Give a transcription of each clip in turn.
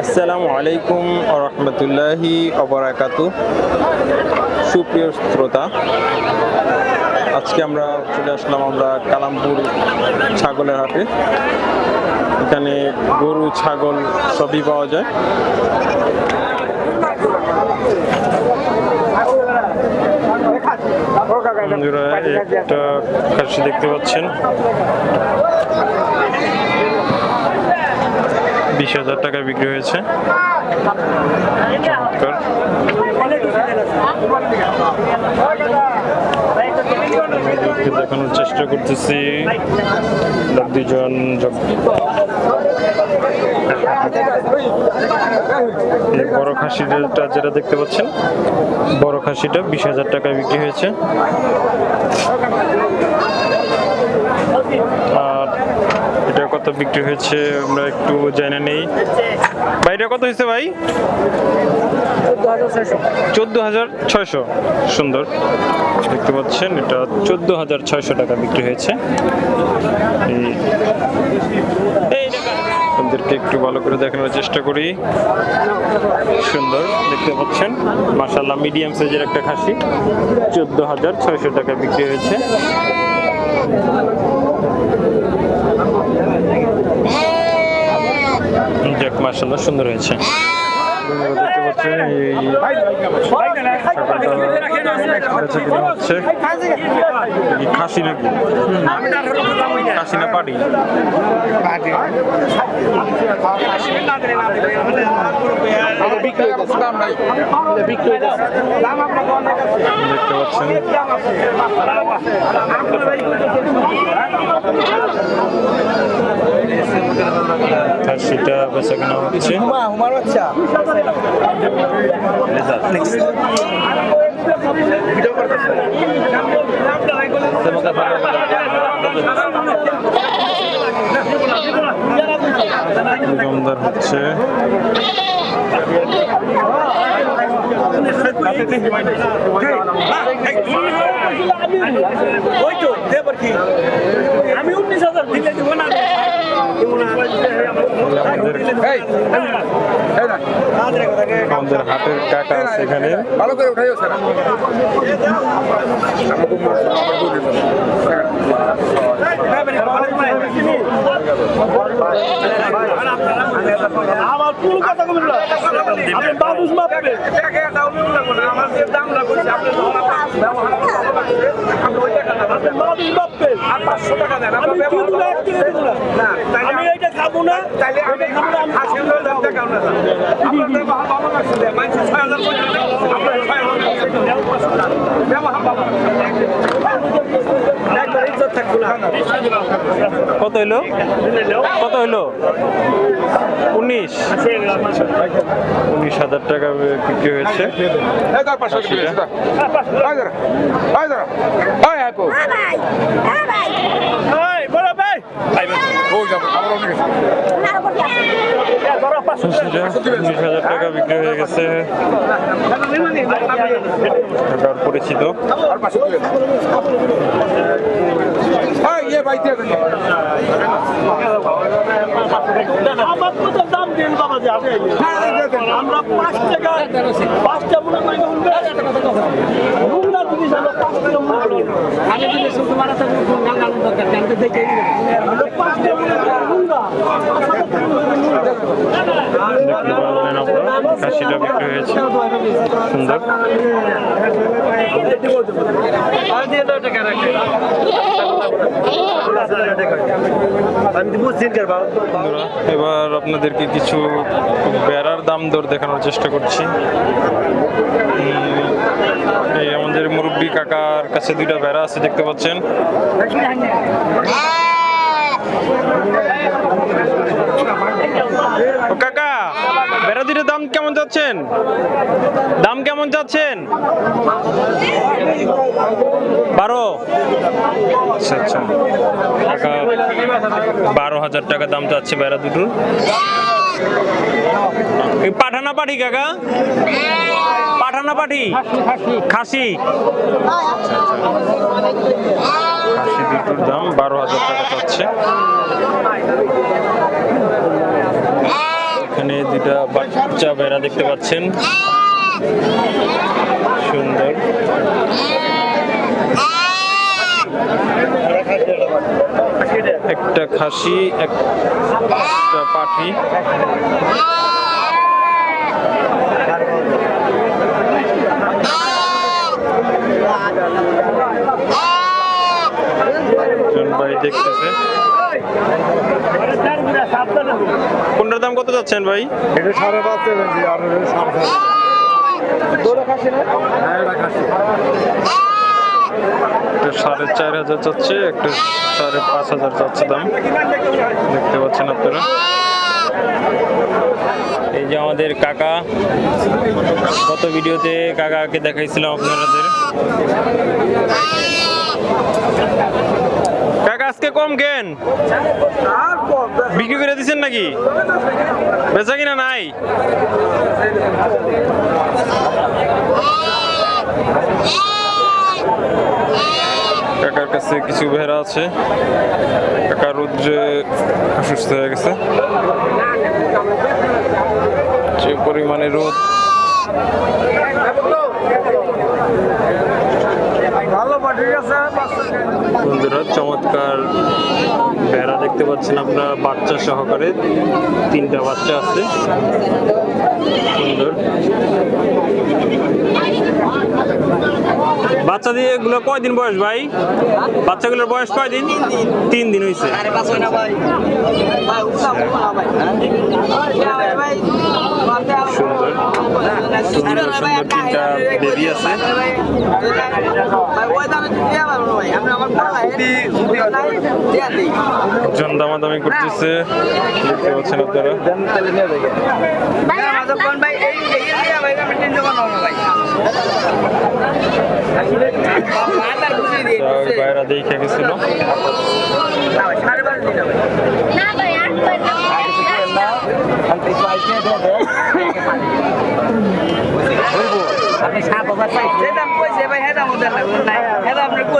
আসসালামু আলাইকুম রহমতুল্লাহি অবরাকাতু সুপ্রিয় শ্রোতা, আজকে আমরা চলে আসলাম আমরা কালামপুর ছাগলের হাটে। এখানে গরু, ছাগল সবই পাওয়া যায়। একটা খাসি দেখতে পাচ্ছেন। বিশ হাজার টাকা বিক্রি হয়েছে। দেখানোর চেষ্টা করতেছি। দুজন বড় খাসিটা যেটা দেখতে পাচ্ছেন, বড় খাসিটা বিশ হাজার টাকায় বিক্রি হয়েছে। আর কত বিক্রি হয়েছে, আমরা একটু জেনে নেই। ভাই কত হয়েছে ভাই? চোদ্দ হাজার ছয়শো। সুন্দর। দেখতে পাচ্ছেন, এটা চোদ্দ হাজার ছয়শো টাকা বিক্রি হয়েছে। আপনাদেরকে একটু ভালো করে দেখানোর চেষ্টা করি। সুন্দর, দেখতে পাচ্ছেন। মাসাল্লাহ মিডিয়াম সাইজের একটা খাসি। চোদ্দ হাজার ছয়শো টাকা বিক্রি হয়েছে। মাসাল্লাহ সুন্দর হয়েছে। দেখতে পাচ্ছেন খাসিটা বেচা কিনা হচ্ছে দমদার হচ্ছে ওই তো দেবার কি আমাদের হাটের কাকা আছে এখানে ভালো করে উঠাইও স্যার আমার পুরো কথা কবেন আপনি মানুষ মাপবে আপনি মাপবে আমি এইটা খাব না তাহলে আমি খাব না। হলো দাম টাকা না আপনার ভালো লাগছে মানুষ ছয় হাজার আপনার ছয় হাজার ব্যবহার ভালো কত হইল? কত হইল? উনিশ। উনিশ হাজার টাকা বিক্রি হয়েছে। হাজার টাকা বিক্রি হয়ে গেছে ঢাকার পরিচিত। আমার পাঁচ টাকা পাঁচ টাকা মনে করি আগে যদি শুধু মারাতে গান গান দরকার জানতে দেখে আমরা পাঁচটা মনে করি নোংরা দেখতে পারলেন খাসিটা বিক্রি হয়েছে। সুন্দর। এবার আপনাদেরকে কিছু বেড়ার দাম দর দেখানোর চেষ্টা করছি। এই আমাদের মুরব্বী কাকার কাছে দুইটা বেড়া আছে, দেখতে পাচ্ছেন ও কাকা বেড়া দুইটার যাচ্ছেন? দাম কেমন যাচ্ছেন বারো। আচ্ছা আচ্ছা। টাকা বারো হাজার টাকা দাম চাচ্ছে বেড়া এই পাঠানা পাঠি, কাকা? পাঠানা পাঠি? খাসি। খাসি দুটোর দাম বারো হাজার টাকা চাচ্ছে। এখানে দুটা বাচ্চা বেড়া দেখতে পাচ্ছেন। সুন্দর। একটা খাসি একটা একজন ভাই দেখতেছে। কোনটার দাম কত যাচ্ছেন ভাই? এটা সাড়ে পাঁচ আর হ্যাঁ একটা সাড়ে চার হাজার যাচ্ছে একটা সাড়ে পাঁচ হাজার যাচ্ছে দাম। দেখতে পাচ্ছেন আপনারা? এই যে আমাদের কাকা গত ভিডিওতে কাকাকে দেখাইছিলাম আপনাদের। কাকা, আজকে কম কেন? বিক্রি করে দিচ্ছেন নাকি? বেচা কিনা নাই? কাকার কাছে কিছু ভেড়া আছে। কাকা রুদ্রে অসুস্থ হয়ে গেছে। যে পরিমাণে রোদ বন্ধুরা চমৎকার বেড়া দেখতে পাচ্ছেন আপনারা বাচ্চা সহকারে। তিনটা বাচ্চা আছে। সুন্দর। বাচ্চা দিয়ে এগুলো কয়দিন বয়স ভাই? বাচ্চাগুলোর বয়স কয়দিন? তিন দিন হয়েছে সুন্দর। সুন্দর সুন্দর তিনটা বেবি আছে। একজন দামাদামি করতেছে দেখতে পাচ্ছেন আপনারা। বাইরা দেখে গেছিল না ভাই আট আপনি সাত হাজার চাইছেন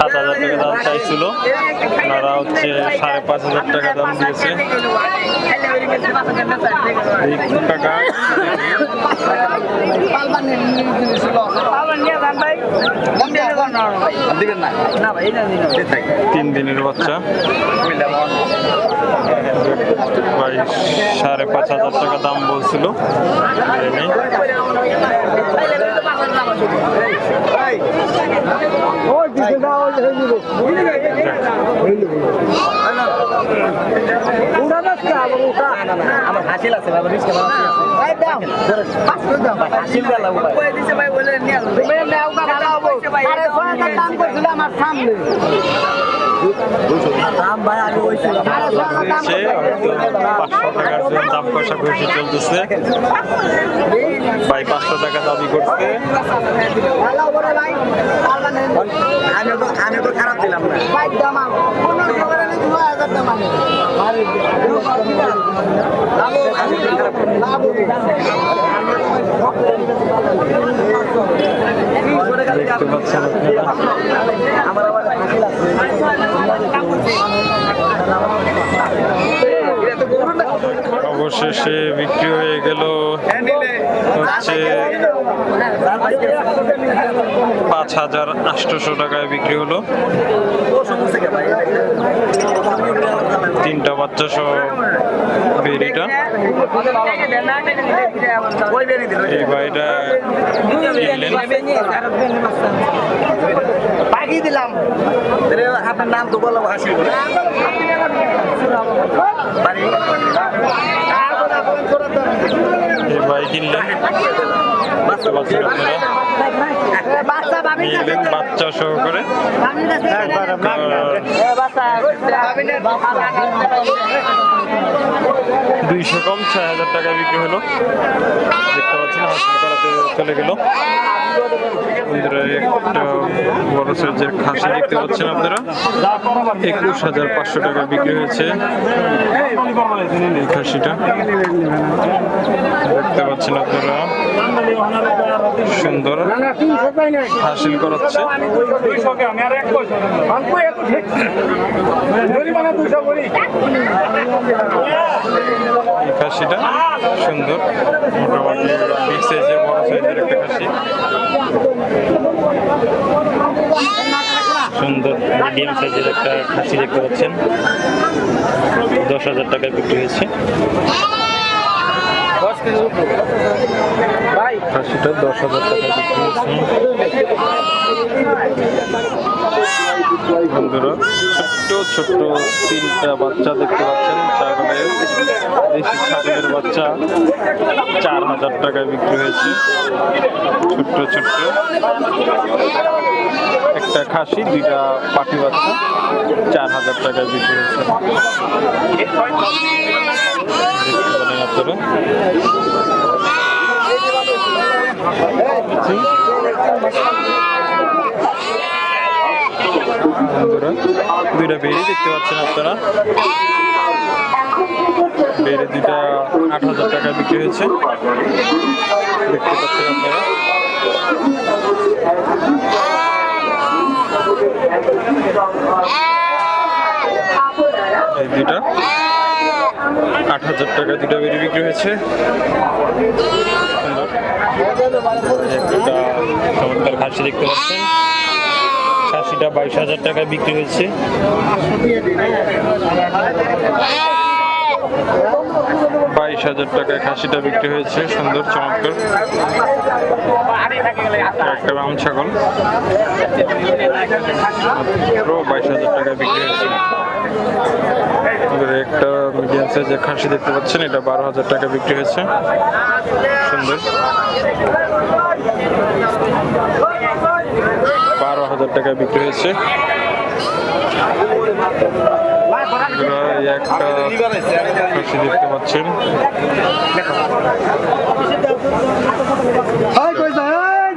হাজার টাকা দাম চাইছিল তারা হচ্ছে সাড়ে পাঁচ হাজার টাকা দাম দিয়েছে তিন দিনের বাচ্চা ভাই সাড়ে পাঁচ হাজার টাকা দাম বলছিল না না আমার হাসিল আছে বাবা রিস্কে বাবা হাসিল দাম চলতেছে। ভাই পাঁচশো টাকা দাবি করছে। আমি তো খারাপ দিলাম না। দেখতে আমার আবার আছে অবশেষে বিক্রি হয়ে গেল হচ্ছে পাঁচ হাজার আটশোশো টাকায় বিক্রি হলো। তিনটা বাচ্চা সহ বেরিটা। এই বাড়িটা কিনলেন। পাঠিয়ে দিলাম। আপনার নাম তো বললাম হাসি ভাই কিনলেন? বাচ্চা সহকারে। দুইশো কম ছয় হাজার টাকা বিক্রি হলো। দেখতে পাচ্ছেন করাতে চলে গেল। একটা বড় সাইজের খাসি দেখতে পাচ্ছেন আপনারা। একুশ হাজার পাঁচশো টাকা বিক্রি হয়েছে খাসিটা। দেখতে পাচ্ছেন আপনারা। সুন্দর। হাসিল করাচ্ছে। এই খাসিটা সুন্দর। মোটামুটি বিগ সাইজের বড় সাইজের একটা খাসি। সুন্দর মিডিয়াম সাইজের একটা খাসি দেখতে পাচ্ছেন। দশ হাজার টাকায় বিক্রি হয়েছে। খাসিটা দশ হাজার বন্ধুরা, ছোট্ট ছোট্ট তিনটা বাচ্চা দেখতে পাচ্ছেন ছাগলের ছাগলের বাচ্চা চার হাজার টাকায় বিক্রি হয়েছে। ছোট্ট ছোট্ট। একটা খাসি, দুইটা পাটি বাচ্চা, চার হাজার টাকায় বিক্রি হয়েছে। পারেন আপনারা? দুইটা বেরি দেখতে পাচ্ছেন আপনারা। বেড়ে দুইটা আট হাজার টাকা বিক্রি হয়েছে। দেখতে পাচ্ছেন আপনারা। এই দুইটা। আট হাজার টাকা দুইটা বেরি বিক্রি হয়েছে। চমৎকার খাসি দেখতে পাচ্ছেন। খাসিটা বাইশ হাজার টাকায় বিক্রি হয়েছে। বাইশ হাজার টাকায় খাসিটা বিক্রি হয়েছে, সুন্দর, চমৎকার। একটা রাম ছাগল। বাইশ হাজার টাকায় বিক্রি হয়েছে। একটা মিডিয়াম সাইজের খাসি দেখতে পাচ্ছেন, এটা বারো হাজার টাকা বিক্রি হয়েছে। সুন্দর। বারো হাজার টাকায় বিক্রি হয়েছে। একটা দেখতে পাচ্ছেন।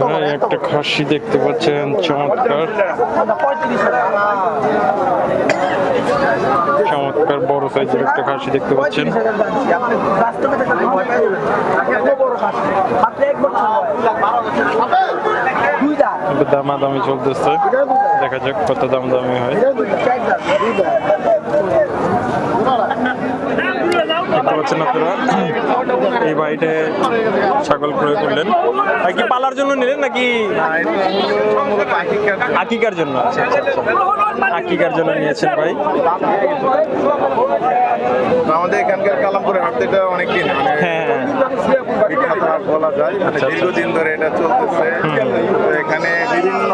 বন্ধুরা, একটা খাসি দেখতে পাচ্ছেন চমৎকার। চমৎকার বড় সাইজের একটা খাসি দেখতে পাচ্ছেন। দামাদামি চলতেছে। দেখা যাক কত দাম দামি হয় দেখতে পাচ্ছেন আপনারা? এই বাড়িতে ছাগল ক্রয় করলেন। আর কি পালার জন্য নিলেন নাকি আকিকার জন্য? আচ্ছা আচ্ছা আচ্ছা। আকিকার জন্য নিয়েছেন ভাই। আমাদের এখানকার কালামপুরের হাট থেকে অনেক দিন হ্যাঁ বিখ্যাত বলা যায়। মানে। দীর্ঘদিন ধরে এটা চলতেছে। এখানে বিভিন্ন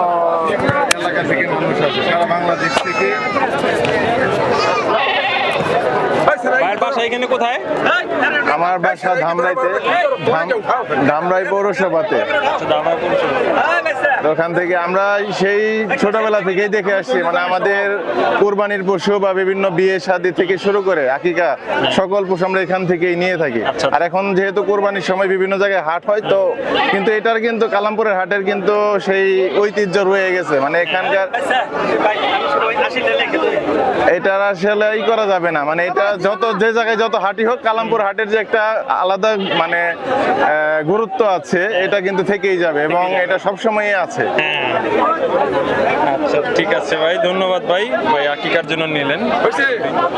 এলাকা থেকে মানুষ আসে সারা বাংলাদেশ থেকে। বাসা এখানে কোথায়? আমার বাসা ধামরাইতে ধামরাই পৌরসভাতে। ধামরাই পৌরসভা ওখান থেকে আমরা সেই ছোটবেলা থেকেই দেখে আসছি মানে আমাদের কোরবানির পশু বা বিভিন্ন বিয়ে শাদী থেকে শুরু করে আকিকা সকল পশু আমরা এখান থেকেই নিয়ে থাকি। আচ্ছা। আর এখন যেহেতু কোরবানির সময় বিভিন্ন জায়গায় হাট হয় তো কিন্তু এটার কিন্তু কালামপুরের হাটের কিন্তু সেই ঐতিহ্য রয়ে গেছে। মানে এখানকার এটার আসলে ই করা যাবে না। মানে এটা যত যে জায়গায় যত হাটই হোক কালামপুর হাটের যে একটা আলাদা মানে গুরুত্ব আছে এটা কিন্তু থেকেই যাবে এবং এটা সবসময়ই আছে। আচ্ছা ঠিক আছে ভাই ধন্যবাদ ভাই। ভাই আকিকার জন্য নিলেন?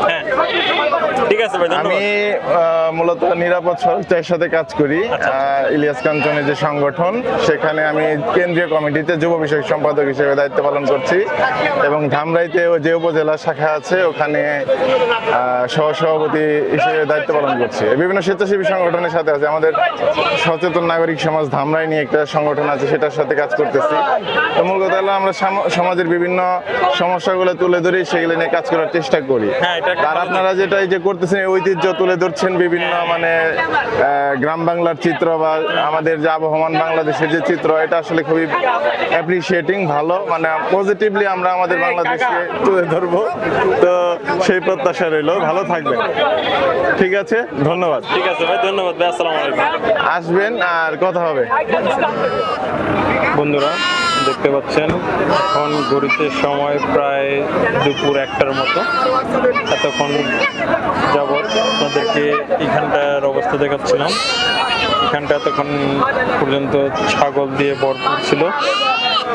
হ্যাঁ। ঠিক আছে ভাই আমি মূলত নিরাপদ সড়কটার সাথে কাজ করি। আচ্ছা। ইলিয়াস কাঞ্চনের যে সংগঠন সেখানে আমি কেন্দ্রীয় কমিটিতে যুব বিষয়ক সম্পাদক হিসেবে দায়িত্ব পালন করছি এবং ধামরাইতে যে উপজেলা শাখা আছে ওখানে সহসভাপতি হিসেবে দায়িত্ব পালন করছি। বিভিন্ন স্বেচ্ছাসেবী সংগঠনের সাথে আছে। আমাদের সচেতন নাগরিক সমাজ ধামরাই নিয়ে একটা সংগঠন আছে সেটার সাথে কাজ করতেছি। তো মূল কথা হলো আমরা সাম- সমাজের বিভিন্ন সমস্যাগুলো তুলে ধরি সেগুলো নিয়ে কাজ করার চেষ্টা করি। হ্যাঁ, আর আপনারা যেটা এই যে করতেছেন ঐতিহ্য তুলে ধরছেন বিভিন্ন মানে গ্রাম বাংলার চিত্র বা আমাদের যে আবহমান বাংলাদেশের যে চিত্র এটা আসলে খুবই অ্যাপ্রিসিয়েটিং ভালো। মানে পজিটিভলি আমরা আমাদের বাংলাদেশকে তুলে ধরবো। তো সেই প্রত্যাশা রইল। ভালো থাকবেন। ঠিক আছে? ধন্যবাদ। ঠিক আছে ভাই ধন্যবাদ ভাই আসসালামু আলাইকুম। আসবেন আর কথা হবে। বন্ধুরা দেখতে পাচ্ছেন এখন ঘড়িতে সময় প্রায় দুপুর একটার মতো। এতক্ষণ যাবৎ আপনাদেরকে এখানটার অবস্থা দেখাচ্ছিলাম। এখানটা এতক্ষণ পর্যন্ত ছাগল দিয়ে ভরপুর ছিল।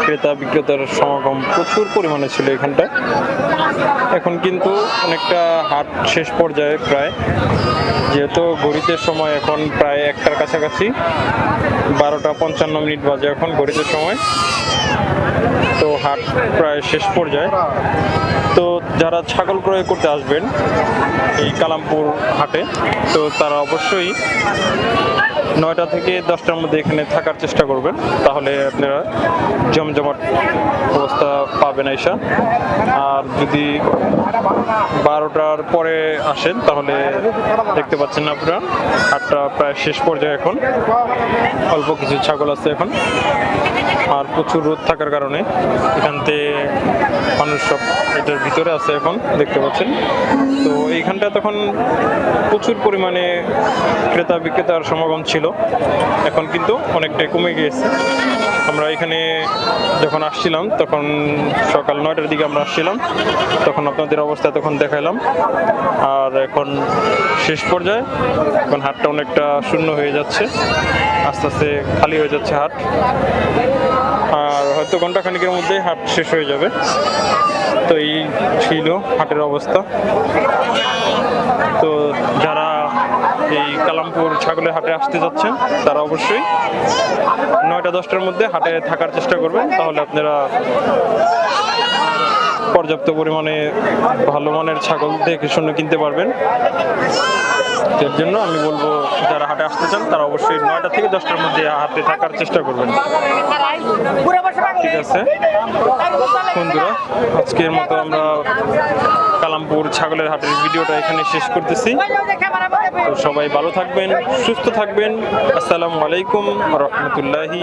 ক্রেতা বিক্রেতার সমাগম প্রচুর পরিমাণে ছিল এখানটায় এখন কিন্তু অনেকটা হাট শেষ পর্যায়ে প্রায়। যেহেতু ঘড়িতে সময় এখন প্রায় একটার কাছাকাছি, বারোটা পঞ্চান্ন মিনিট বাজে এখন ঘড়িতে সময়। তো হাট প্রায় শেষ পর্যায়ে। তো যারা ছাগল ক্রয় করতে আসবেন এই কালামপুর হাটে, তো তারা অবশ্যই নয়টা থেকে দশটার মধ্যে এখানে থাকার চেষ্টা করবেন। তাহলে আপনারা জমজমাট অবস্থা পাবেন আইসা। আর যদি বারোটার পরে আসেন, তাহলে দেখতে পাচ্ছেন আপনারা। হাটটা প্রায় শেষ পর্যায়ে এখন। অল্প কিছু ছাগল আছে এখন। আর প্রচুর রোদ থাকার কারণে এখান থেকে মানুষ সব এটার ভিতরে আছে এখন, দেখতে পাচ্ছেন। তো এইখানটা তখন প্রচুর পরিমাণে ক্রেতা বিক্রেতার সমাগম ছিল। এখন কিন্তু অনেকটাই কমে গিয়েছে। আমরা এখানে যখন আসছিলাম, তখন সকাল নয়টার দিকে আমরা আসছিলাম। তখন আপনাদের অবস্থা তখন দেখাইলাম। আর এখন শেষ পর্যায়ে এখন হাটটা অনেকটা শূন্য হয়ে যাচ্ছে। আস্তে আস্তে খালি হয়ে যাচ্ছে হাট। আর হয়তো ঘন্টাখানিকের মধ্যেই হাট শেষ হয়ে যাবে। তো এই ছিল হাটের অবস্থা। তো যারা এই কালামপুর ছাগলের হাটে আসতে যাচ্ছেন, তারা অবশ্যই নয়টা, দশটার মধ্যে হাটে থাকার চেষ্টা করবেন। তাহলে আপনারা পর্যাপ্ত পরিমাণে ভালো মানের ছাগল দেখে শুনে কিনতে পারবেন। এর জন্য আমি বলব, যারা হাটে আসতে চান, তারা অবশ্যই নয়টা থেকে দশটার মধ্যে হাতে থাকার চেষ্টা করবেন। ঠিক আছে? বন্ধুরা, আজকের মতো আমরা কালামপুর ছাগলের হাটের ভিডিওটা এখানে শেষ করতেছি। তো সবাই ভালো থাকবেন, সুস্থ থাকবেন। আসসালামু আলাইকুম রহমতুল্লাহি